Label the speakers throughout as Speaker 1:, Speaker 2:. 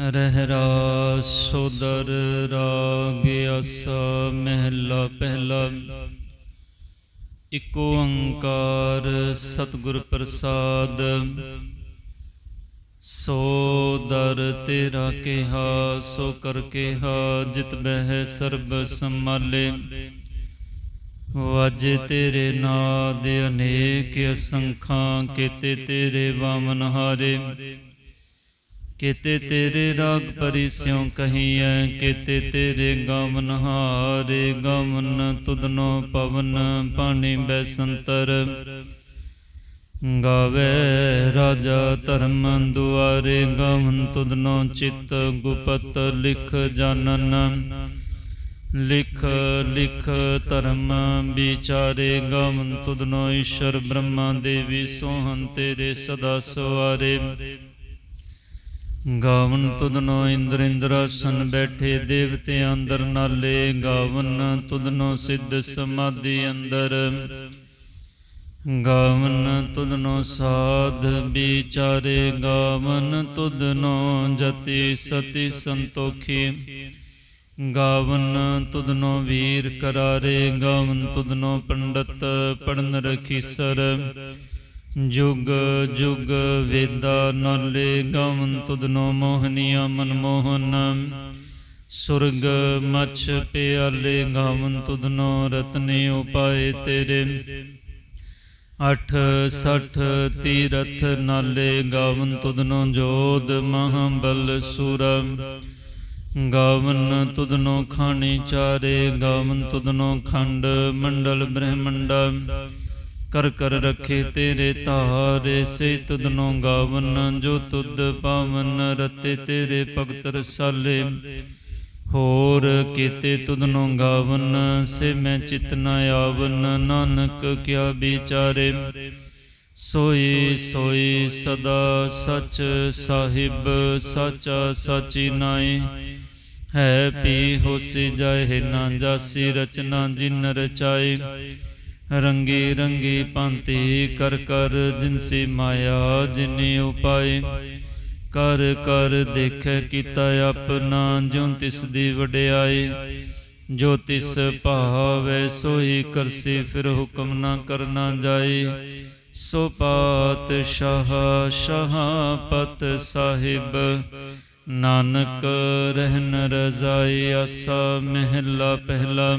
Speaker 1: ਰਹਿਰਾ ਸੋਦਰ ਰਾਗ ਅਸਾ ਮਹਿਲਾ ਪਹਿਲਾ। ਇਕ ਓੰਕਾਰ ਸਤਿਗੁਰ ਪ੍ਰਸਾਦ। ਸੋ ਦਰ ਤੇਰਾ ਕਿਹਾ, ਸੋ ਕਰ ਕਿਹਾ, ਜਿਤ ਬਹਿ ਸਰਬ ਸੰਮਾਲੇ ਵਾਜੇ ਤੇਰੇ ਨਾਦ ਅਨੇਕ ਅਸੰਖਾਂ, ਕੀਤੇ ਤੇਰੇ ਵਾਮਨ ਹਾਰੇ। ਕੀਤੇ ਤੇਰੇ ਰਾਗ ਪਰਿਸਿਉ ਕਹੀਐ, ਕੀਤੇ ਤੇਰੇ ਗਮਨ ਹਾਰੇ ਗਮਨ ਤੁਧਨੋ ਪਵਨ ਪਾਣੀ ਬੈਸੰਤਰ। ਗਾਵੇ ਰਾਜਾ ਧਰਮ ਦੁਆਰੇ ਗਮਨ ਤੁਧਨੋ ਚਿਤ ਗੁਪਤ ਲਿਖ ਜਾਣਨ ਲਿਖ ਲਿਖ ਧਰਮ ਵਿਚਾਰੇ ਗਮਨ ਤੁਧਨੋ ਈਸ਼ਰ ਬ੍ਰਹਮਾ ਦੇਵੀ ਸੋਹੰ ਤੇਰੇ ਸਦਾ ਸਵਾਰੇ। ਗਾਵਨ ਤੁਧਨੋ ਇੰਦਰ ਇੰਦਰਾਸਨ ਬੈਠੇ ਦੇਵਤੇ ਅੰਦਰ ਨਾਲੇ, ਗਾਵਨ ਤੁਧਨੋ ਸਿੱਧ ਸਮਾਧੀ ਅੰਦਰ। ਗਾਵਨ ਤੁਧਨੋ ਸਾਧ ਵਿਚਾਰੇ, ਗਾਵਨ ਤੁਧਨੋ ਜਤੀ ਸਤੀ ਸੰਤੋਖੀ। ਗਾਵਨ ਤੁਧਨੋ ਵੀਰ ਕਰਾਰੇ, ਗਾਵਨ ਤੁਧਨੋ ਪੰਡਤ ਪੜਨ ਰਖੀਸਰ ਜੁਗ ਜੁਗ ਵੇਦਾ ਨਾਲੇ ਗਾਵਨ ਤੁਧਨੋ ਮੋਹਨੀਆ ਮਨਮੋਹਨ ਸੁਰਗ ਮਛ ਪਿਆਲੇ ਗਾਵਨ ਤੁਧਨੋ ਰਤਨੇ ਉਪਾਏ ਤੇਰੇ। ਅਠ, ਸਠ ਤੀਰਥ ਨਾਲੇ ਗਾਵਨ ਤੁਧਨੋ ਜੋਧ ਮਹਾਬਲ ਸੁਰ। ਗਾਵਨ ਤੁਧਨੋ ਖਾਣੀ ਚਾਰੇ, ਗਾਵਨ ਤੁਧਨੋ ਖੰਡ ਮੰਡਲ ਬ੍ਰਹਮੰਡਾ। ਕਰ ਕਰ ਰਖੇ ਤੇਰੇ ਧਾਰੇ ਸੇ ਤੁਧਨੋ ਗਾਵਨ ਜੋ ਤੁਧ ਪਾਵਨ ਰਤੇ ਤੇਰੇ ਭਗਤ ਰਸਾਲੇ। ਹੋਰ ਕੀਤੇ ਤੁਧਨੋ ਗਾਵਨ ਸੇ ਮੈਂ ਚਿਤ ਨ ਆਵਨ, ਨਾਨਕ ਕਿਆ ਵਿਚਾਰੇ। ਸੋਈ ਸੋਈ ਸਦਾ ਸਚ ਸਾਹਿਬ, ਸਾਚਾ ਸਚੀ ਨਾਏ ਹੈ ਪੀ ਹੋਸੀ ਜਾਏ ਨਾ ਜਾਸੀ ਰਚਨਾ ਜਿਨ ਰਚਾਏ ਰੰਗੀ ਰੰਗੀ ਭਾਂਤੀ ਕਰ ਕਰ ਜਿਨਸੀ ਮਾਇਆ ਜਿਨੇ ਉਪਾਏ ਕਰ ਕਰ ਦੇਖੈ ਕੀਤਾ ਆਪਣਾ, ਜਿਉ ਤਿਸ ਦੀ ਵਡਿਆਈ। ਜੋ ਤਿਸ ਭਾਵੈ ਸੋਈ ਕਰਸੀ, ਫਿਰ ਹੁਕਮ ਨਾ ਕਰਨਾ ਜਾਏ ਸੋ ਪਾਤ ਸ਼ਾਹ ਸ਼ਾਹਪਤ ਸਾਹਿਬ, ਨਾਨਕ ਰਹਿਨ ਰਜ਼ਾਈ, ਆਸਾ ਮਹਿਲਾ ਪਹਿਲਾ।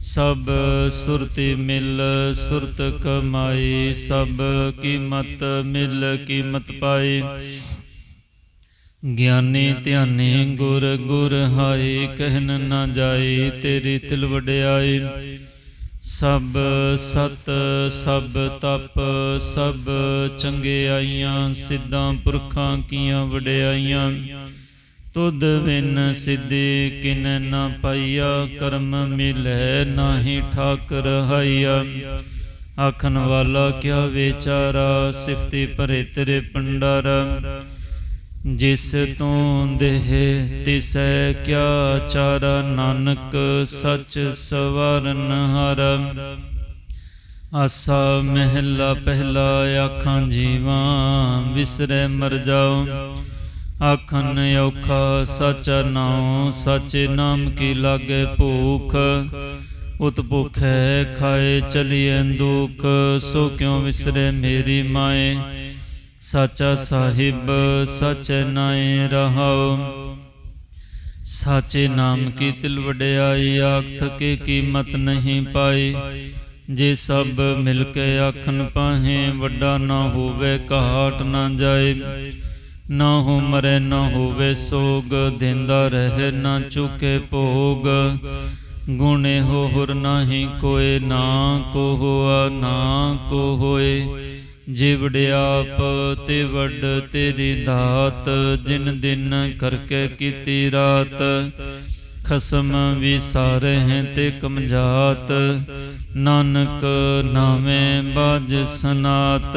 Speaker 1: ਸਭ ਸੁਰਤੀ ਮਿਲ, ਸੁਰਤ ਕਮਾਈ, ਸਭ ਕੀਮਤ ਮਿਲ, ਕੀਮਤ ਪਾਈ। ਗਿਆਨੀ ਧਿਆਨੀ ਗੁਰ ਗੁਰ ਹਾਈ ਕਹਿਨ ਨਾ ਜਾਈ, ਤੇਰੀ ਤਿਲ ਵਡਿਆਈ। ਸਭ ਸਤ, ਸਭ ਤਪ, ਸਭ ਚੰਗਿਆਈਆਂ ਸਿੱਧਾਂ ਪੁਰਖਾਂ ਕੀਆਂ ਵਡਿਆਈਆਂ। ਤੁਧ ਬਿਨ ਸਿੱਧੀ ਕਿਨ ਨਾ ਪਾਈਆ ਕਰਮ ਮਿਲੈ ਨਾਹੀ ਠਾਕ ਰਹਾਈਆ ਆਖਣ ਵਾਲਾ, ਕਿਆ ਵਿਚਾਰਾ ਸਿਫਤੀ ਭਰੇ ਤੇਰੇ ਪੰਡਾਰਾ ਜਿਸ ਤੋਂ ਦੇਹ ਤਿਸੈ, ਕਿਆ ਚਾਰਾ ਨਾਨਕ ਸੱਚ ਸਵਰਨ ਹਰ ਆਸਾ ਮਹਿਲਾ ਪਹਿਲਾ, ਆਖਾਂ ਜੀਵਾਂ ਵਿਸਰੇ ਮਰ ਜਾਉ। ਆਖਨ ਔਖਾ ਸਚ ਨਾਉ, ਸਚੇ ਨਾਮ ਕੀ ਲਾਗੇ ਭੂਖ? ਉਤ ਭੁਖੈ ਖਾਏ ਚਲੀਐ ਦੁਖ, ਸੋ ਕਿਉ ਵਿਸਰੇ ਮੇਰੀ ਮਾਏ? ਸਾਚਾ ਸਾਹਿਬ, ਸਚ ਨਾਏ ਰਹਾਉ। ਸਾਚੇ ਨਾਮ ਕੀ ਤਿਲ ਵਡਿਆਈ ਆਖ ਥਕੇ ਕੀਮਤ ਨਹੀਂ ਪਾਈ? ਜੇ ਸਭ ਮਿਲ ਕੇ ਆਖਣ ਪਾਹੇ ਵੱਡਾ ਨਾ ਹੋਵੇ, ਘਾਟ ਨਾ ਜਾਏ। ਨਾ ਹੋ ਮਰੇ, ਨਾ ਹੋਵੇ ਸੋਗ, ਦਿੰਦਾ ਰਹੇ, ਨਾ ਚੁਕੇ ਭੋਗ। ਗੁਣੇ ਹੋਰ ਨਾਹੀ ਕੋਏ, ਨਾ ਕੋ ਹੋਆ, ਨਾ ਕੋ ਹੋਏ। ਜਿਵੜਿਆਪ ਤੇ ਵੱਡ ਤੇਰੀ ਦਾਤ, ਜਿਨ ਦਿਨ ਕਰਕੇ ਕੀਤੀ ਰਾਤ। ਖਸਮ ਵਿਸਾਰੇ ਹੈ ਤੇ ਕਮਜਾਤ। ਨਾਨਕ ਨਾਮੇ ਬਾਜ ਸਨਾਤ।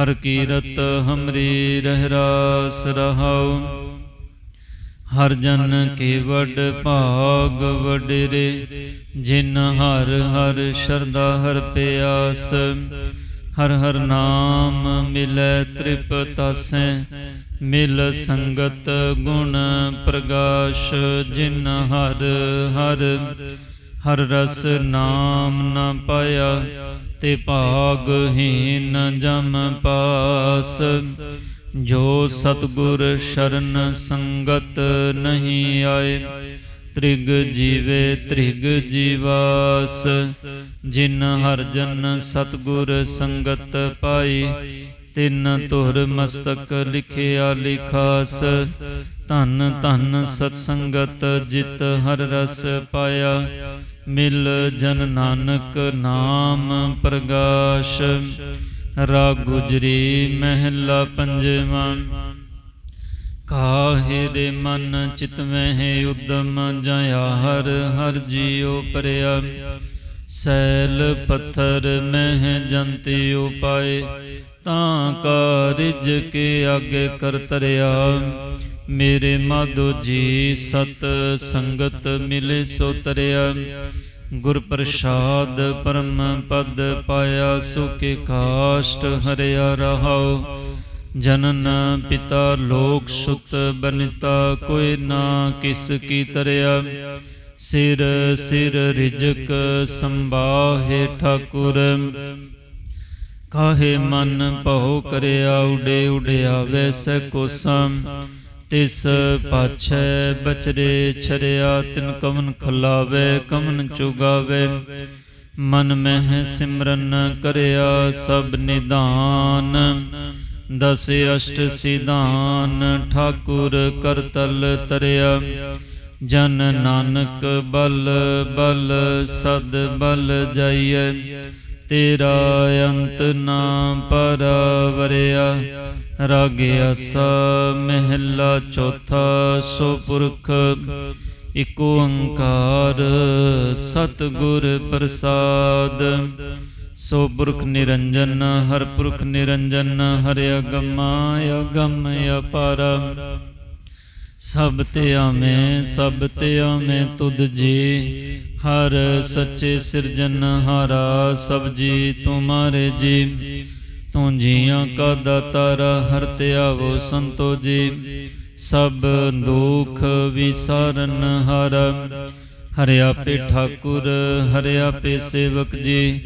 Speaker 1: ਹਰ ਕੀਰਤ ਹਮਰੀ ਰਹਿ ਰਾਸ ਰਹਾਉ। ਹਰ ਜਨ ਕੇ ਵਡ ਭਾਗ ਵਡਰੇ, ਜਿਨ ਹਰ ਹਰ ਸ਼ਰਦਾ ਹਰ ਪਿਆਸ। ਹਰ ਹਰ ਨਾਮ ਮਿਲੈ ਤ੍ਰਿਪਤਾਸੈ ਮਿਲ ਸੰਗਤ ਗੁਣ ਪ੍ਰਗਾਸ਼। ਜਿਨ ਹਰ ਹਰ ਹਰ ਰਸ ਨਾਮ ਨਾ ਪਾਇਆ ਤੇ ਭਾਗਹੀਨ ਜਮ ਪਾਸ, ਜੋ ਸਤਗੁਰ ਸ਼ਰਨ ਸੰਗਤ ਨਹੀਂ ਆਏ, ਤ੍ਰਿਗ ਜੀਵੇ ਤ੍ਰਿਗ ਜੀਵਾਸ, ਜਿਨ ਹਰ ਜਨ ਸਤਗੁਰ ਸੰਗਤ ਪਾਈ, ਤਿਨ ਤੁਰ ਮਸਤਕ ਲਿਖਿਆ ਲਿਖਾਸ, ਧਨ ਧਨ ਸਤ ਸੰਗਤ ਜਿਤ ਹਰ ਰਸ ਪਾਇਆ ਮਿਲ ਜਨ ਨਾਨਕ ਨਾਮ ਪ੍ਰਗਾਸ਼ ਰਾ ਗੁਜਰੀ ਮਹਿਲਾ ਪੰਜਵਾਂ। ਕਾਹੇ ਦੇ ਮਨ ਚਿਤ ਮਹਿ ਉਦਮ ਜਾਇਆ ਹਰ ਹਰ ਜੀਉ ਪਰਿਆ। ਸੈਲ ਪੱਥਰ ਮਹਿ ਜੰਤੀ ਉਪਾਏ ਤਾਂ ਕਾ ਰਿਜ ਕੇ ਆਗੇ ਕਰਤਰਿਆ ਮੇਰੇ ਮਾਧੋ ਜੀ ਸਤ ਸੰਗਤ ਮਿਲੇ ਸੋ ਤਰਿਆ। ਗੁਰ ਪ੍ਰਸਾਦ ਪਰਮ ਪਦ ਪਾਇਆ ਸੁਖੇ ਕਾਸ਼ਟ ਹਰਿਆ ਰਹਾਉ। ਜਨਨ ਪਿਤਾ ਲੋਕ ਸੁਤ ਬਨਿਤਾ ਕੋਈ ਨਾ ਕਿਸ ਕੀ ਤਰਿਆ। ਸਿਰ ਸਿਰ ਰਿਜਕ ਸੰਭਾਹੇ ਠਾਕੁਰ। ਕਾਹੇ ਮਨ ਭਉ ਕਰਿਆ ਉਡੇ ਉਡਿਆ ਵੈਸੇ ਕੋਸਮ ਤਿਸ ਪਾਛੈ ਬਚਰੇ ਛਰਿਆ, ਤਿਨ ਕਮਨ ਖਲਾਵੇ ਕਮਨ ਚੁਗਾਵੇ। ਮਨ ਮਹਿ ਸਿਮਰਨ ਕਰਿਆ ਸਭ ਨਿਦਾਨ ਦਸ ਅਸ਼ਟ ਸਿਧਾਨ, ਠਾਕੁਰ ਕਰਤਲ ਤਰਿਆ। ਜਨ ਨਾਨਕ ਬਲ ਬਲ ਸਦ ਬਲ ਜਾਈਐ। ਤੇਰਾ ਅੰਤ ਨਾ ਪਰਵਰਿਆ। ਰਾਗ ਆਸਾ, ਮਹਿਲਾ ਚੌਥਾ ਸੋ ਪੁਰਖ ਇਕ ਓੰਕਾਰ, ਸਤਿਗੁਰ ਪ੍ਰਸਾਦ। ਸੋ ਪੁਰਖ ਨਿਰੰਜਨ, ਹਰ ਪੁਰਖ ਨਿਰੰਜਨ, ਹਰਿ ਅਗਮ ਅਗਮ ਅਪਾਰ। ਸਭ ਤੇ ਆਵੇਂ ਸਭ ਤੇ ਆਵੇਂ ਤੁਧ ਜੀ, ਹਰ ਸੱਚੇ ਸਿਰਜਨ ਹਾਰਾ ਸਭ ਜੀ ਤੁਮਾਰੇ ਜੀ। ਤੂੰ ਜੀਆਂ ਕਾ ਦਾਤਾਰ ਹਰ ਤੇ ਸੰਤੋ ਜੀ ਸਭ ਦੁਖ ਵਿਸਾਰਨ ਹਰ। ਹਰਿ ਆਪੇ ਠਾਕੁਰ ਹਰਿ ਆਪੇ ਸੇਵਕ ਜੀ,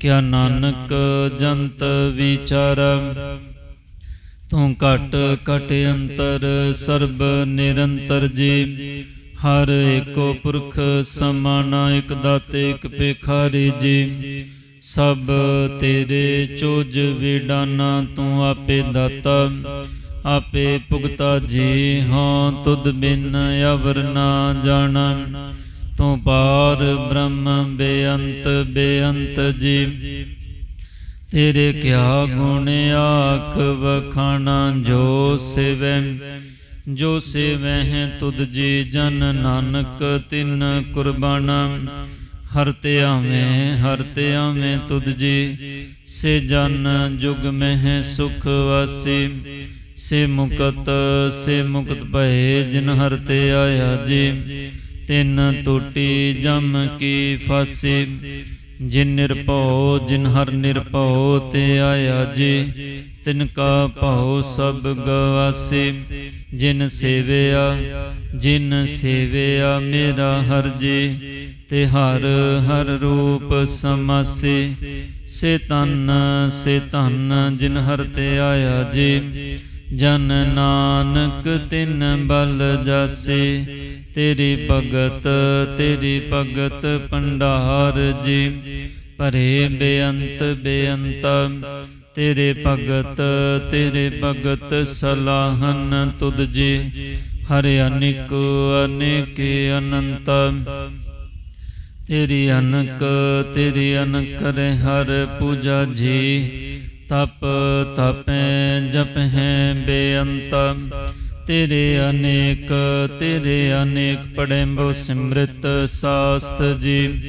Speaker 1: ਕਿਆ ਨਾਨਕ ਜੰਤ ਵਿਚਾਰ। ਤੂੰ ਘਟ ਘਟ ਅੰਤਰ, ਸਰਬ ਨਿਰੰਤਰ ਜੀ, ਹਰ ਏਕੋ ਪੁਰਖ ਸਮਾਨਾ, ਇਕ ਦਾਤੇ, ਇਕ ਭੇਖਾਰੀ ਜੀ। ਸਭ ਤੇਰੇ ਚੋਜ ਵਿਡਾਨਾ ਤੂੰ ਆਪੇ ਦਾਤਾ। ਆਪੇ ਭੁਗਤਾ ਜੀ ਹਾਂ, ਤੁਧ ਬਿਨ ਅਵਰ ਨਾ ਜਾਣਾ। ਤੂੰ ਪਾਰ ਬ੍ਰਹਮ ਬੇਅੰਤ ਬੇਅੰਤ ਜੀ। ਤੇਰੇ ਕਿਆ ਗੁਣ ਆਖ ਵਖਾਣਾ, ਜੋ ਸੇਵੈ ਜੋ ਸੇਵੈ ਹੈ ਤੁਧ ਜੀ ਜਨ ਨਾਨਕ ਤਿਨ ਕੁਰਬਾਨਾ। ਹਰ ਤੇ ਆਵੇਂ ਹਰ ਤੇ ਆਵੇਂ ਤੁਧ ਜੀ। ਸੇ ਜਨ ਜੁਗ ਮਹਿ ਸੁਖ ਵਾਸੀ। ਸੇ ਮੁਕਤ ਸੇ ਮੁਕਤ ਭਏ ਜਿਨ ਹਰ ਤੇ ਆਇਆ ਜੀ। ਤਿਨ ਟੂਟੀ ਜਮ ਕੀ ਫਾਸੀ। ਜਿਨ ਨਿਰਭਉ ਜਿਨ ਹਰ ਨਿਰਭਉ ਤੇ ਆਇਆ ਜੀ। ਤਿਨ ਕਾ ਭਉ ਸਭ ਗਵਾਸੀ ਜਿਨ ਸੇਵਿਆ ਜਿਨ ਸੇਵਿਆ ਮੇਰਾ ਹਰ ਜੀ। ਤੇ ਹਰ ਹਰ ਰੂਪ ਸਮਾਸੀ। ਸੇ ਤਨ ਸੇ ਧਨ ਜਿਨ ਹਰ ਤੇ ਆਇਆ ਜੀ। ਜਨ ਨਾਨਕ ਤਿਨ ਬਲ ਜਾਸੇ। ਤੇਰੀ ਭਗਤ ਤੇਰੀ ਭਗਤ ਭੰਡਾਰ ਜੀ। ਭਰੇ ਬੇਅੰਤ ਬੇਅੰਤ। ਤੇਰੇ ਭਗਤ ਤੇਰੇ ਭਗਤ ਸਲਾਹਨ ਤੁਧ ਜੀ। ਹਰਿ ਅਨਿਕ, ਅਨੇਕ ਅਨੰਤ। ਤੇਰੀ ਅਨਕ ਤੇਰੀ ਅਨਕ ਕਰੇ ਹਰ ਪੂਜਾ ਜੀ। ਤਪ ਤਪੈ ਜਪੈ ਬੇਅੰਤ। ਤੇਰੇ ਅਨੇਕ ਤੇਰੇ ਅਨੇਕ ਪੜੈਂਬੋ ਸਿਮਰਤ ਸਾਸਤ ਜੀ।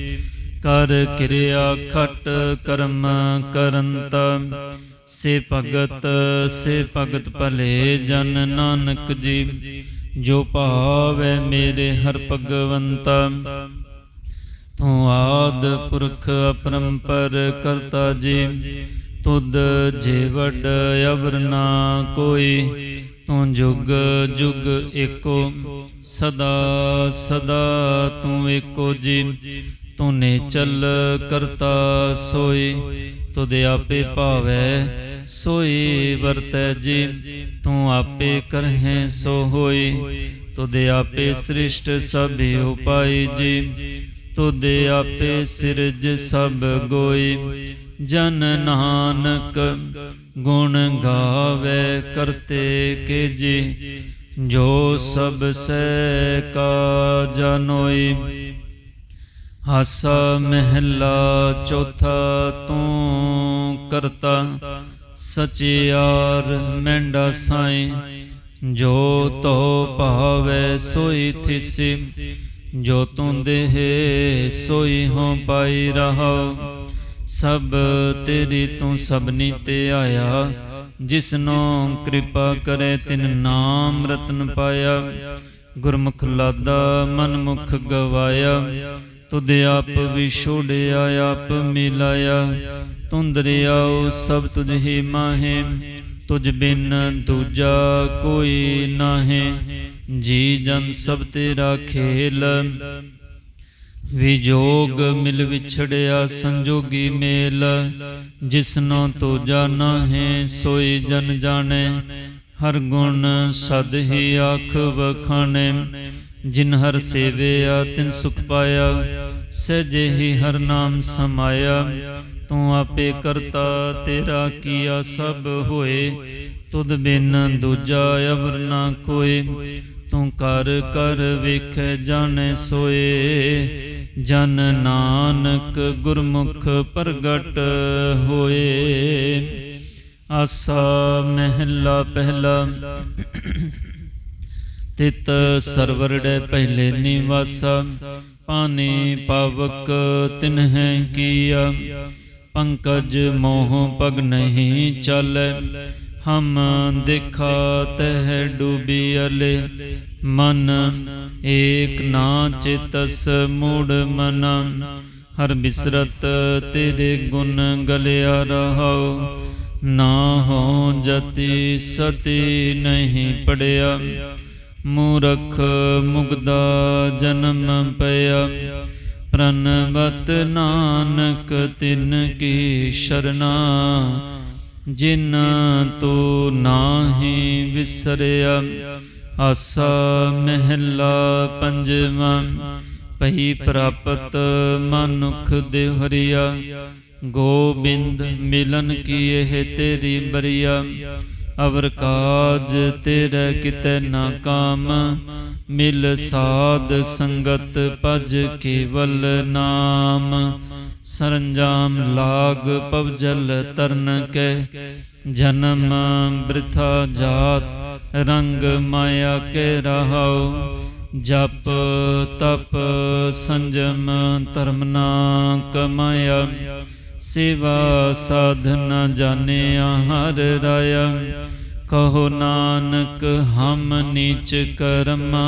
Speaker 1: ਕਰ ਕਿਰਿਆ ਖਟ ਕਰਮ ਕਰੰਤ। ਸੇ ਭਗਤ ਸੇ ਭਗਤ ਭਲੇ ਜਨ ਨਾਨਕ ਜੀ। ਜੋ ਭਾਵੈ ਮੇਰੇ ਹਰ ਭਗਵੰਤ। ਤੂੰ ਆਦ ਪੁਰਖ ਅਪਰੰਪਰ ਕਰਤਾ ਜੀ। ਤੁਧ ਜੇ ਅਵਰ ਨਾ ਕੋਈ, ਤੂੰ ਜੁਗ ਜੁਗ ਏਕੋ, ਸਦਾ ਸਦਾ ਤੂੰ ਏਕੋ ਜੀ। ਤੂੰ ਨੇ ਚੱਲ ਕਰਤਾ ਸੋਈ, ਤੁਧ ਆਪੇ ਭਾਵੈ ਸੋਈ ਵਰਤੈ ਜੀ। ਤੂੰ ਆਪੇ ਕਰਹਿ ਸੋ ਹੋਈ, ਤੁਧ ਆਪੇ ਸ੍ਰਿਸ਼ਟ ਸਭ ਉਪਾਈ ਜੀ। ਤੁਧ ਆਪੇ ਸਿਰਜ ਸਭ ਗੋਈ। ਜਨ ਨਾਨਕ ਗੁਣ ਗਾਵੇ ਕਰਤੇ ਕੇ ਜੀ। ਜੋ ਸਭ ਸੈ ਕਾ ਜਨੋਈ ਹਾਸਾ ਮਹਿਲਾ ਚੌਥਾ ਤੂੰ ਕਰਤਾ। ਸਚਿਆਰ ਮੈਂਡਾ ਸਾਈ। ਜੋ ਤੋ ਭਾਵੇ ਸੋਈ ਥਿਸੀ। ਜੋ ਤੂੰ ਦੇਹ ਸੋਈ ਹੋ ਪਾਈ ਰਹਾ ਸਭ ਤੇਰੀ ਤੂੰ ਸਭਨੀ ਤੇ ਆਇਆ। ਜਿਸਨੋਂ ਕਿਰਪਾ ਕਰੇ ਤਿਨ ਨਾਮ ਰਤਨ ਪਾਇਆ। ਗੁਰਮੁਖ ਲਾਦਾ ਮਨ ਮੁਖ ਗਵਾਇਆ। ਤੁਧ ਆਪ ਵੀ ਛੋੜਿਆ, ਆਪ ਮਿਲਾਇਆ। ਤੁੰ ਦਰਿਆਉ ਸਭ ਤੁਝ ਹੀ ਮਾਹੇ। ਤੁਝ ਬਿਨ ਦੂਜਾ ਕੋਈ ਨਾਹੇ। ਜੀ ਜਨ ਸਭ ਤੇਰਾ ਖੇਲ। ਵਿਜੋਗ ਮਿਲ ਵਿਛੜਿਆ ਸੰਜੋਗੀ ਮੇਲ। ਜਿਸਨੋ ਤੋ ਜਾਣਾ ਹੈ ਸੋਈ ਜਨ ਜਾਣੇ। ਹਰ ਗੁਣ ਸਦ ਹੀ ਆਖ ਵਖਾਣੇ। ਜਿਨ ਹਰ ਸੇਵਿਆ, ਤਿਨ ਸੁਖ ਪਾਇਆ। ਸਹਿਜੇ ਹੀ ਹਰ ਨਾਮ ਸਮਾਇਆ। ਤੂੰ ਆਪੇ ਕਰਤਾ, ਤੇਰਾ ਕੀਆ ਸਭ ਹੋਏ। ਤੁਧ ਬਿਨ ਦੂਜਾ ਅਵਰ ਨਾ ਕੋਈ ਤੂੰ ਕਰ ਕਰ ਵੇਖ ਜਾਣੈ ਸੋਏ। ਜਨ ਨਾਨਕ ਗੁਰਮੁਖ ਪ੍ਰਗਟ ਹੋਏ। ਆਸਾ ਮਹਿਲਾ ਪਹਿਲਾ। ਤਿਤ ਸਰਵਰੜੇ ਪਹਿਲੇ ਨਿਵਾਸਾ। ਪਾਣੀ ਪਾਵਕ ਤਿਨਹਿ ਕੀਆ। ਪੰਕਜ ਮੋਹ ਪਗ ਨਹੀਂ ਚਾਲੈ। ਹਮ ਦੇਖਾ ਤਹ ਡੂਬੀ ਅਲੇ, ਮਨ ਏਕ ਨਾ ਚਿਤਸ ਮੂੜ ਮਨ। ਹਰ ਬਿਸਰਤ ਤੇਰੇ ਗੁਣ ਗਲਿਆ ਰਹਾਉ, ਨਾ ਹੋ ਜਤੀ ਸਤੀ ਨਹੀਂ ਪੜਿਆ। ਮੂਰਖ ਮੁਗਦਾ ਜਨਮ ਪਿਆ, ਪ੍ਰਨਵਤ ਨਾਨਕ ਤਿਨ ਕੀ ਸ਼ਰਨਾ। ਜਿਨ ਤੋ ਨਾਹੀ ਵਿਸਰਿਆ, ਆਸਾ ਮਹਿਲਾ ਪੰਜਵਾਂ ਪਈ ਪ੍ਰਾਪਤ ਮਨੁਖ ਦੇਹਰੀਆ, ਗੋਬਿੰਦ ਮਿਲਨ ਕੀ ਇਹ ਤੇਰੀ ਬਰੀਆ, ਅਵਰ ਕਾਜ ਤੇਰੇ ਕਿਤੇ ਨਾ ਕਾਮ, ਮਿਲ ਸਾਧ ਸੰਗਤ ਭਜ ਕੇਵਲ ਨਾਮ। ਸਰੰਜਾਮ ਲਾਗ ਪਵਜਲ ਤਰਨ ਕੈ, ਜਨਮ ਬ੍ਰਿਥਾ ਜਾਤ, ਰੰਗ ਮਾਇਆ ਕੇ ਰਹਾਉ, ਜਪ ਤਪ ਸੰਜਮ ਧਰਮ ਨਾ ਕਮਾਇਆ, ਸੇਵਾ ਸਾਧਨ ਜਾਣਿਆ ਹਰ ਰਾਇਆ, ਕਹੋ ਨਾਨਕ ਹਮ ਨੀਚ ਕਰਮਾ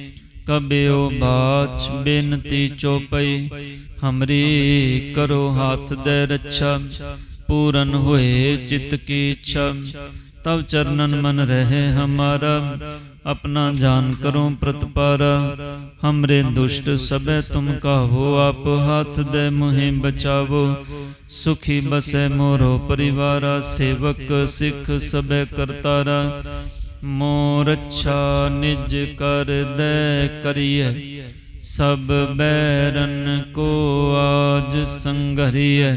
Speaker 1: ਕਬਿਉ ਬਾਚ ਬੇਨਤੀ ਚੋਪਈ, ਹਮਰੀ ਕਰੋ ਹੱਥ ਦੇ ਰੱਛਾ, ਪੂਰਨ ਹੋਏ ਚਿਤ ਕੀ ਇੱਛਾ। ਤਵ ਚਰਨਨ ਮਨ ਰਹੇ ਹਮਾਰਾ, ਆਪਣਾ ਜਾਨ ਕਰੋ ਪ੍ਰਤਪਾਰ। ਹਮਰੇ ਦੁਸ਼ਟ ਸਭੇ ਤੁਮ ਕਾਹੋ, ਆਪ ਹੱਥ ਦੇ ਮੁਹਿ ਬਚਾਵੋ। ਸੁਖੀ ਬਸੇ ਮੋਰੋ ਪਰਿਵਾਰਾ, ਸੇਵਕ ਸਿੱਖ ਸਭੇ ਕਰਤਾਰਾ। ਮੋ ਰੱਛਾ ਨਿਜ ਕਰਦੈ ਕਰੀਐ, ਸਭ ਬੈਰਨ ਕੋ ਆਜ ਸੰਘਰੀਐ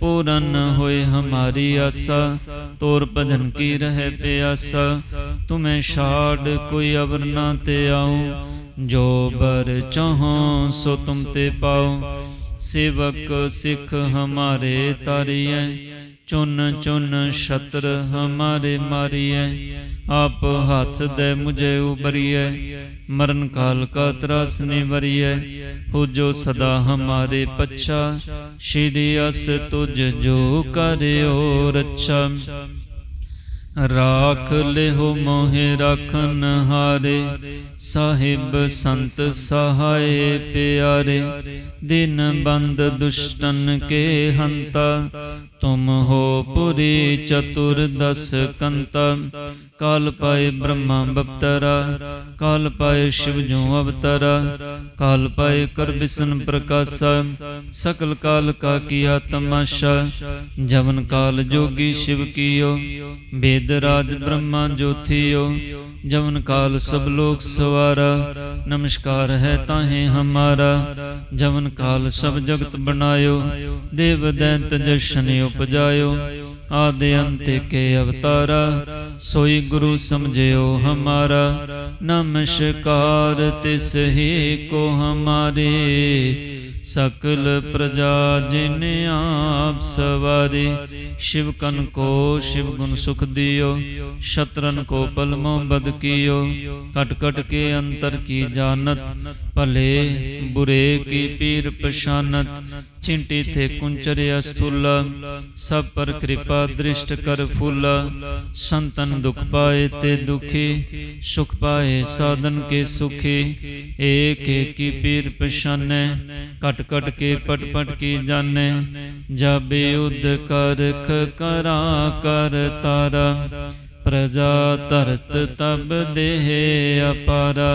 Speaker 1: ਪੂਰਨ ਹੋਏ ਹਮਾਰੀ ਆਸਾ, ਤੋਰ ਭਜਨ ਕੀ ਰਹਿ ਪਿਆਸਾ। ਤੁਮੇ ਛਾੜ ਕੋਈ ਅਵਰ ਨਾ ਤੇ ਆਉ, ਜੋ ਬਰ ਚਾਹਾਂ ਸੋ ਤੁਮ ਤੇ ਪਾਉ। ਸੇਵਕ ਸਿੱਖ ਹਮਾਰੇ ਤਾਰੀਐ ਚੁਨ ਚੁਨ ਸ਼ਤਰ ਹਮਾਰੇ ਮਾਰੀਐ। ਆਪ ਹੱਥ ਦੇ ਮੁਝੇ ਉਬਰੀਐ ਮਰਨ ਕਾਲ ਕਾ ਤਰਸ ਨਿਵਰੀਐ। ਹੋ ਜੋ ਸਦਾ ਹਮਾਰੇ ਪੱਛਾ। ਸ਼੍ਰੀ ਅਸ ਤੁਝ ਜੋ ਕਰਿਓ ਰੱਛਾ। ਰਾਖ ਲਿਹੋ ਮੋਹਿ ਰਾਖਨ ਹਾਰੇ, ਸਾਹਿਬ ਸੰਤ ਸਹਾਏ ਪਿਆਰੇ, ਦਿਨ ਬੰਦ ਦੁਸ਼ਟਨ ਕੇ ਹੰਤਾ, ਤੁਮ ਹੋ ਪੁਰੀ ਚਤੁਰ ਦਸ ਕੰਤਾ ਕਾਲ ਪਾਏ ਬ੍ਰਹਮਾ ਬਪਤਰਾ, ਕਾਲ ਪਾਏ ਸ਼ਿਵ ਜੋ ਅਵਤਰਾ, ਕਾਲ ਪਾਏ ਕਰ ਬਿਸਨ ਪ੍ਰਕਾਸ਼, ਸਕਲ ਕਾਲ ਕਾ ਕੀਆ ਤਮਾਸ਼ਾ, ਜਵਨ ਕਾਲ ਜੋਗੀ ਸ਼ਿਵ ਕੀਓ ਵੇਦ ਰਾਜ ਬ੍ਰਹਮਾ ਜੋਥੀਓ, ਜਵਨ ਕਾਲ ਸਭ ਲੋਕ ਸਵਾਰਾ, ਨਮਸਕਾਰ ਹੈ ਤਾਹੇ ਹਮਾਰਾ, ਜਵਨ ਕਾਲ ਸਭ ਜਗਤ ਬਣਾਇਓ, ਦੇਵ ਦੈਂਤ ਜਸ਼ਨ ਉਪਜਾਇਓ ਆਦਿ ਅੰਤ ਕੇ ਅਵਤਾਰ, ਸੋਈ ਗੁਰੂ ਸਮਝਿਓ ਹਮਾਰਾ। ਨਮਸਕਾਰ ਤਿਸ ਹੀ ਕੋ ਹਮਾਰੇ। ਸਕਲ ਪ੍ਰਜਾ ਜਿਨ ਆਪ ਸਵਾਰੇ। ਸ਼ਿਵ ਕਨ ਕੋ ਸ਼ਿਵ ਗੁਣ ਸੁਖ ਦਿਓ। ਸ਼ਤਰਨ ਕੋ ਪਲਮੋ ਬਦ ਕੀਓ। ਕਟ ਕਟ ਕੇ ਅੰਤਰ ਕੀ ਜਾਣਤ। ਭਲੇ ਬੁਰੇ ਕੀ ਪੀਰ ਪਛਾਨਤ। चिंटी थे कुंचर स्थूला सब पर कृपा दृष्ट कर फूला। संतन दुख पाए ते दुखी सुख पाए साधन के सुखी। एक एक की पीर पशाने कट कट के पट पट की जाने। जाबे युद्ध करख करा कर तारा। प्रजा तरत तब देह अपारा।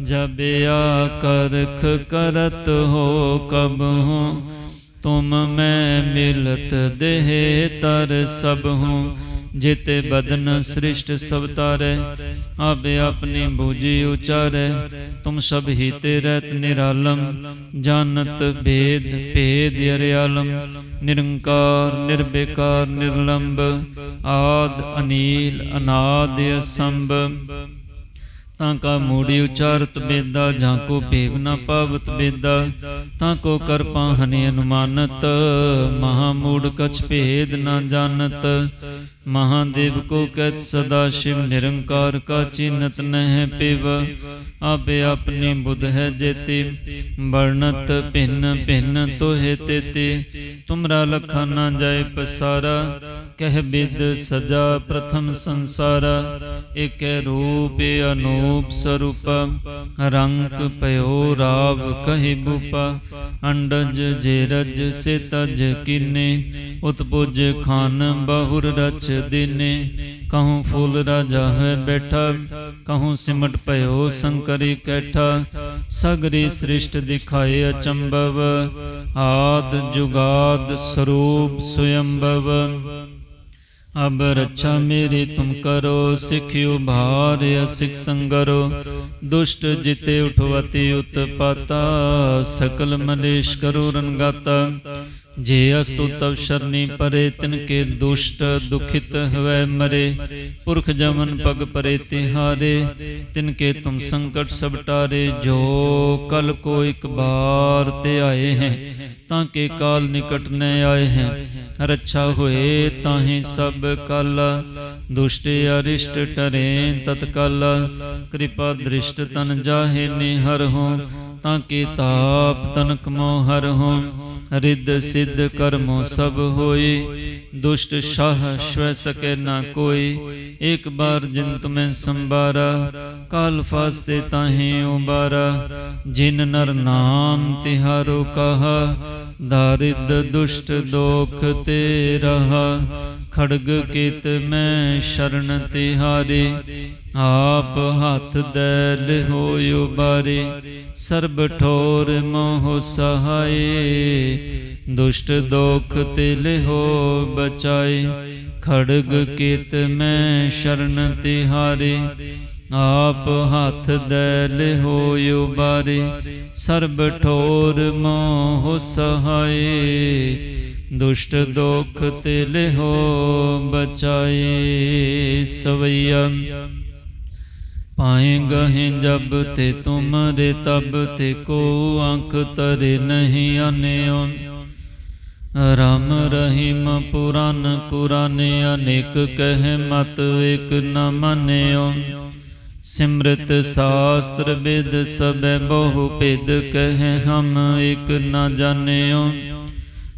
Speaker 1: जब आ करख करत हो कब हो? तुम मैं मिलत देह तर सब हूँ जिते बदन सृष्ट सब तारे अब अपनी बूझी उचारे तुम सब ही तेरत निरालम जानत भेद भेद अरियालम निरंकार निर्विकार निर्लंब आद अनील अनाद असंभ ਤਾਂ ਕਾ ਮੂੜੀ ਉਚਾਰਤ ਬੇਦਾ ਜਾਂ ਕੋ ਭੇਵ ਨ ਪਾਵਤ ਬੇਦਾ ਤਾਂ ਕੋ ਕਰ ਪਾਹਨਿ ਅਨੁਮਾਨਤ, ਮਹਾ ਮੂੜ ਕਛ ਭੇਦ ਨ ਜਾਣਤ ਮਹਾਦੇਵ ਕੋ ਕਹਿਤ ਸਦਾ ਸ਼ਿਵ ਨਿਰੰਕਾਰ ਕਾ ਚਿਨਤ ਨਹਿ ਪਿਵ, ਆਪੇ ਆਪਣੀ ਬੁੱਧ ਹੈ ਜੇਤੇ, ਵਰਣਤ ਭਿੰਨ ਭਿੰਨ ਤੋਹਿ ਤੇਤੀ, ਤੁਮਰਾ ਲਖਾ ਨਾ ਜਾਏ ਪਸਾਰਾ ਕਹਿ ਬਿਦ ਸਜਾ ਪ੍ਰਥਮ ਸੰਸਾਰ, ਏਕੈ ਰੂਪ ਅਨੂਪ ਸਰੂਪ ਰੰਗ ਪਇਓ ਰਾਵ ਕਹਿ ਬੂਪਾ, ਅੰਡਜ ਜੇਰਜ ਸੇ ਤਜ ਕਿਨੇ, ਉਤਪੁਜ ਖਾਨ ਬਹੁਰ ਰਚ ਦਿਨੇ, ਕਹੂੰ ਫੂਲ ਰਾਜਾ ਹੈ ਬੈਠਾ, ਕਹੂੰ ਸਿਮਟ ਪਇਓ ਸੰਕਰੀ ਕੈਠਾ, ਸਗਰੀ ਸ੍ਰਿਸ਼ਟ ਦਿਖਾਏ ਅਚੰਭਵ, ਆਦ ਜੁਗਾਦ ਸਰੂਪ ਸੁਯੰਭਵ। ਅਬ ਰੱਛਾ ਮੇਰੀ ਤੁਮ ਕਰੋ ਸਿਖਿਓ ਭਾਰ ਅਸਿਕ ਸੰਗਰੋ। ਦੁਸ਼ਟ ਜਿਤੇ ਉਠਵਤੀ ਉਤਪਾਤਾ, ਸਕਲ ਮਲੇਸ਼ ਕਰੋ ਰਨਗਾਤਾ ਜੇ ਅਸਤੁ ਤਵ ਸ਼ਰਨੀ ਪਰੇ, ਤਿਨ ਕੇ ਦੁਸ਼ਟ ਦੁਖਿਤ ਹਵੈ ਮਰੇ। ਪੁਰਖ ਜਮਨ ਪਗ ਪਰੇ ਤਿਹਾਰੇ, ਤਿਨ ਕੇ ਤੁਮ ਸੰਕਟ ਸਭ ਟਾਰੇ। ਜੋ ਕਲ ਕੋ ਇੱਕ ਬਾਰ ਤੇ ਆਏ ਹੈ, ਤਾਂ ਕੇ ਕਾਲ ਨਿਕਟ ਨ ਆਏ ਹੈ। ਰੱਛਾ ਹੋਏ ਤਾਹੇ ਸਭ ਕਲ, ਦੁਸ਼ਟ ਅਰਿਸ਼ਟ ਟਰੇ ਤਤਕਲ। ਕਿਰਪਾ ਦ੍ਰਿਸ਼ਟ ਤਨ ਜਾਹੇ ਨਿਹਰ ਹੋ ਤਾਂ ਕੇ ਤਾਪ ਤਨਕ ਮੋਹ ਹਰ ਹੋ ਰਿੱਧ ਸਿੱਧ ਕਰਮੋ ਸਭ ਹੋਈ। ਦੁਸ਼ਟ ਸ਼ਾਹ ਸ਼ਵੈ ਸਕੈ ਨਾ ਕੋਈ ਇੱਕ ਬਾਰ ਜਿਨ ਤੁਮੈ ਸੰਬਾਰਾ ਕਾਲ ਫਾਸਤੇ ਤਾਹੇ ਉਬਾਰਾ। ਜਿਨ ਨਰ ਨਾਮ ਤਿਹਾਰੋ ਕਹਾ ਦਾਰਿਦ ਦੁਸ਼ਟ ਦੋਖ ਤੇ ਰਹਾ। ਖੜਗ ਕੀਤ ਮੈਂ ਸ਼ਰਨ ਤਿਹਾਰੇ, ਆਪ ਹੱਥ ਦੈ ਲਿਹੋ ਬਾਰੇ, ਸਰਬ ਠੋਰ ਮੋਹ ਸਹਾਏ, ਦੁਸ਼ਟ ਦੋਖ ਤੇ ਲਿਹੋ ਬਚਾਏ, ਖੜਗ ਕੀਤ ਮੈਂ ਸ਼ਰਨ ਤਿਹਾਰੇ, ਆਪ ਹੱਥ ਦੈ ਲਿਹੋ ਬਾਰੇ, ਸਰਬ ਠੋਰ ਮੋਹ ਸਹਾਏ ਦੁਸ਼ਟ ਦੁਖ ਤੇ ਲਿਹੋ ਬਚਾਏ ਸਵਈਆ। ਪਾਏ ਗਹਿ ਜਬ ਤੇ ਤੁਮਰੇ ਤਬ ਤੇ ਕੋ ਅੰਕ ਤਰੇ ਨਹੀਂ ਅਨਿਓ। ਰਾਮ ਰਹੀਮ ਪੁਰਾਨ ਕੁਰਾਨੇ ਅਨੇਕ ਕਹਿ ਮਤ ਇਕ ਨ ਮੰਨਿਓ। ਸਿਮਰਤ ਸ਼ਾਸਤਰ ਵਿਦ ਸਬੈ ਬਹੁ ਭੇਦ ਕਹਿ ਹਮ ਇਕ ਨ ਜਾਣਿਓ।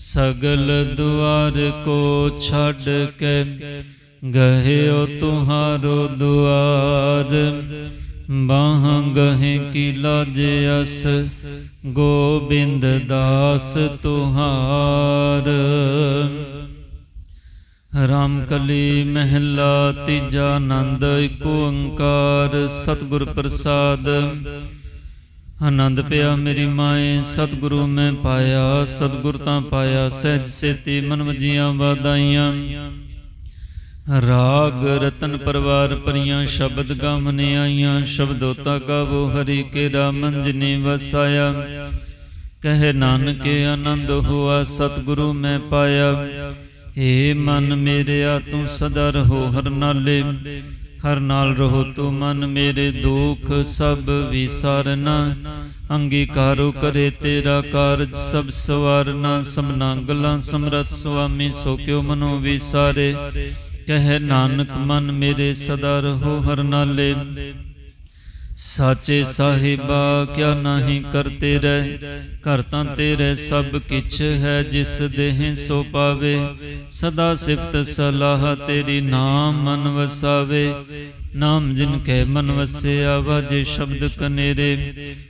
Speaker 1: ਸਗਲ ਦੁਆਰ ਕੋ ਛੱਡ ਕੇ ਗਹਿਓ ਤੁਹਾਰੋ ਦੁਆਰ। ਬਾਹ ਗਹੇ ਕੀ ਲਾਜ ਅਸ, ਗੋਬਿੰਦ ਦਾਸ ਤੁਹਾਰ। ਰਾਮ ਕਲੀ ਮਹਿਲਾ ਤੀਜਾ ਆਨੰਦ ਏਕ ਓੰਕਾਰ, ਸਤਿਗੁਰ ਪ੍ਰਸਾਦ। ਆਨੰਦ ਪਿਆ ਮੇਰੀ ਮਾਏ, ਸਤਿਗੁਰੂ ਮੈਂ ਪਾਇਆ, ਸਤਿਗੁਰ ਤਾਂ ਪਾਇਆ, ਸਹਿਜ ਸੇਤੀ ਮਨ ਵਜੀਆਂ ਵਾਦਾਈਆਂ ਰਾਗ ਰਤਨ ਪਰਵਾਰ ਪਰੀਆਂ ਸ਼ਬਦ ਗਾਵਨੇ ਆਈਆਂ, ਸ਼ਬਦੋਤਾ ਗਾਵੋ ਹਰੀ ਕੇ ਰਾਮਨ ਜਿਨੇ ਵਸਾਇਆ। ਕਹੇ ਨਾਨਕ ਆਨੰਦ ਹੋਆ, ਸਤਿਗੁਰੂ ਮੈਂ ਪਾਇਆ। ਏ ਮਨ ਮੇਰਿਆ, ਤੂੰ ਸਦਾ ਰਹੋ ਹਰ ਨਾਲੇ। ਹਰ ਨਾਲ ਰਹੋ ਤੂੰ ਮਨ ਮੇਰੇ ਦੁਖ, ਸਭ ਵਿਸਾਰਨਾ। ਅੰਗੀਕਾਰੋ ਕਰੇ ਤੇਰਾ ਕਾਰਜ, ਸਭ ਸਵਾਰਨਾ। ਸਮਨਾ ਸਮਰਤ ਸੁਆਮੀ, ਸੋ ਕਿਉ ਮਨੋ ਵਿਸਾਰੇ। ਕਹਿ ਨਾਨਕ ਮਨ ਮੇਰੇ ਸਦਾ ਰਹੋ ਹਰ ਨਾਲੇ। ਸਾਚੇ ਸਾਹਿਬਾ ਕਿਆ ਨਹੀਂ ਕਰਤੇ ਰਹਿ। ਘਰ ਤਾਂ ਤੇਰੇ ਸਭ ਕਿਛ ਹੈ ਜਿਸ ਦੇਹ ਸੋ ਪਾਵੇ। ਸਦਾ ਸਿਫਤ ਸਲਾਹ ਤੇਰੀ ਨਾਮ ਮਨ ਵਸਾਵੇ। ਨਾਮ ਜਿਨ ਕੈ ਮਨ ਵਸਿਆ ਵਾਜੇ ਸ਼ਬਦ ਕਨੇਰੇ।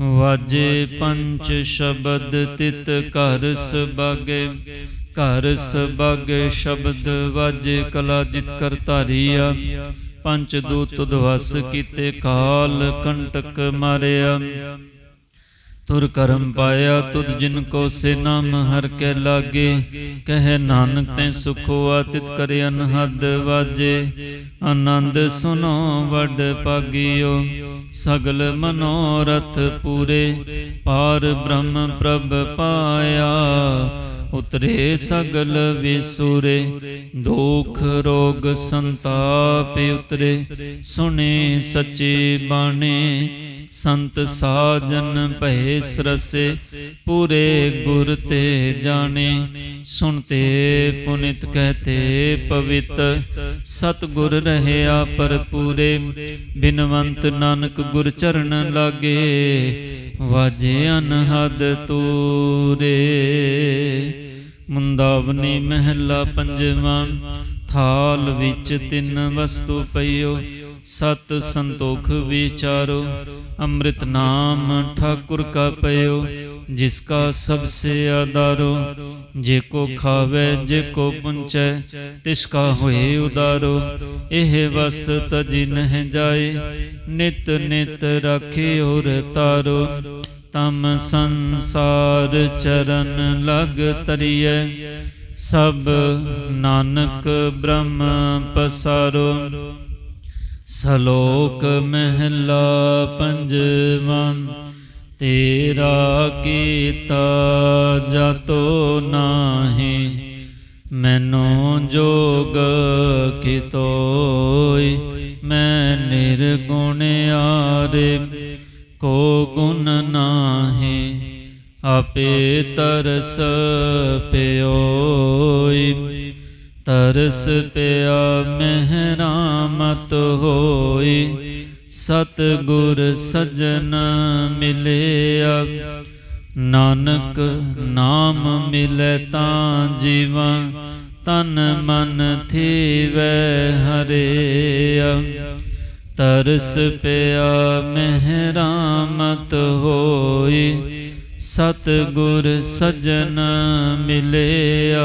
Speaker 1: ਵਾਜੇ ਪੰਚ ਸ਼ਬਦ ਤਿਤ ਘਰ ਸਬਾਗੇ ਘਰ ਸਬਾਗੇ ਸ਼ਬਦ ਵਾਜੇ ਕਲਾ ਜਿਤ ਕਰ ਧਾਰੀਆ। ਪੰਚ ਦੂਤ ਤੁਧਵਸ ਕੀਤੇ ਕਾਲ ਕੰਟਕ ਮਾਰਿਆ। ਤੁਰ ਕਰਮ ਪਾਇਆ ਤੁਧ ਜਿਨ ਕੋ ਸੇ ਨਾਮ ਹਰ ਕੇ ਲਾਗੇ, ਕਹੇ ਨਾਨਕ ਤੈ ਸੁਖੋ ਆਤਿਤ ਕਰੇ ਅਨਹਦ ਵਾਜੇ। ਆਨੰਦ ਸੁਨੋ ਵੱਡ ਪਾਗਿਓ। ਸਗਲ ਮਨੋਰਥ ਪੂਰੇ, ਪਾਰ ਬ੍ਰਹਮ ਪ੍ਰਭ ਪਾਇਆ। ਉਤਰੇ ਸਗਲ ਵਿਸੂਰੇ, ਦੁਖ ਰੋਗ ਸੰਤਾਪ ਉਤਰੇ। ਸੁਨੇ ਸੱਚੇ ਬਾਣੇ ਸੰਤ ਸਾਜਨ ਭਏ ਸਰਸੇ ਪੂਰੇ ਗੁਰ ਤੇ ਜਾਣੇ। ਸੁਣਤੇ ਪੁਨਿਤ ਕਹਤੇ ਪਵਿੱਤ ਸਤ ਗੁਰ ਰਹਿਆ ਪਰ ਬਿਨਵੰਤ ਨਾਨਕ ਗੁਰ ਚਰਨ ਲਾਗੇ, ਵਾਜੇ ਅਨਹਦ ਤੂਰੇ। ਮੁੰਦਾਵਨੀ ਮਹਿਲਾ ਪੰਜਵਾਂ, ਥਾਲ ਵਿੱਚ ਤਿੰਨ ਵਸਤੂ ਪਈਓ। ਸਤ ਸੰਤੋਖ ਵਿਚਾਰੋ। ਅੰਮ੍ਰਿਤ ਨਾਮ ਠਾਕੁਰ ਕਾ ਪਇਓ ਜਿਸ ਕਾ ਸਭ ਸੇ ਆਧਾਰੋ। ਜੇ ਕੋ ਖਾਵੇ, ਜੇ ਕੋ ਪੁੰਚੈ, ਤਿਸ ਕਾ ਹੋਏ ਉਦਾਰੋ। ਇਹ ਵਸ ਤਜੀ ਨਹਿ ਜਾਏ, ਨਿਤ ਨਿਤ ਰਾਖਿਓ ਰਤਾਰੋ ਤਮ ਸੰਸਾਰ ਚਰਨ ਲਗ ਤਰੀਐ, ਸਭ ਨਾਨਕ ਬ੍ਰਹਮ ਪਸਾਰੋ। ਸ਼ਲੋਕ ਮਹਿਲਾ ਪੰਜਵਾਂ, ਤੇਰਾ ਕੀਤਾ ਜਾਤੋ ਨਾਹੀ, ਮੈਨੂੰ ਜੋਗ ਕਿਤੋਈ ਮੈਂ ਨਿਰਗੁਣ ਆਰੇ, ਕੋ ਗੁਣ ਨਾਹੀ, ਆਪੇ ਤਰਸ ਪਿਓ। ਤਰਸ ਪਿਆ ਮਹਿਰਾਮਤ ਹੋਈ। ਸਤ ਗੁਰ ਸਜਣ ਮਿਲਿਆ। ਨਾਨਕ ਨਾਮ ਮਿਲੈ ਤਾਂ ਜੀਵਾ ਤਨ ਮਨ ਥੀਵੈ ਹਰਿਆ। ਤਰਸ ਪਿਆ ਮਹਿਰਾਮਤ ਹੋਈ। ਸਤ ਗੁਰ ਸਜਣ ਮਿਲਿਆ।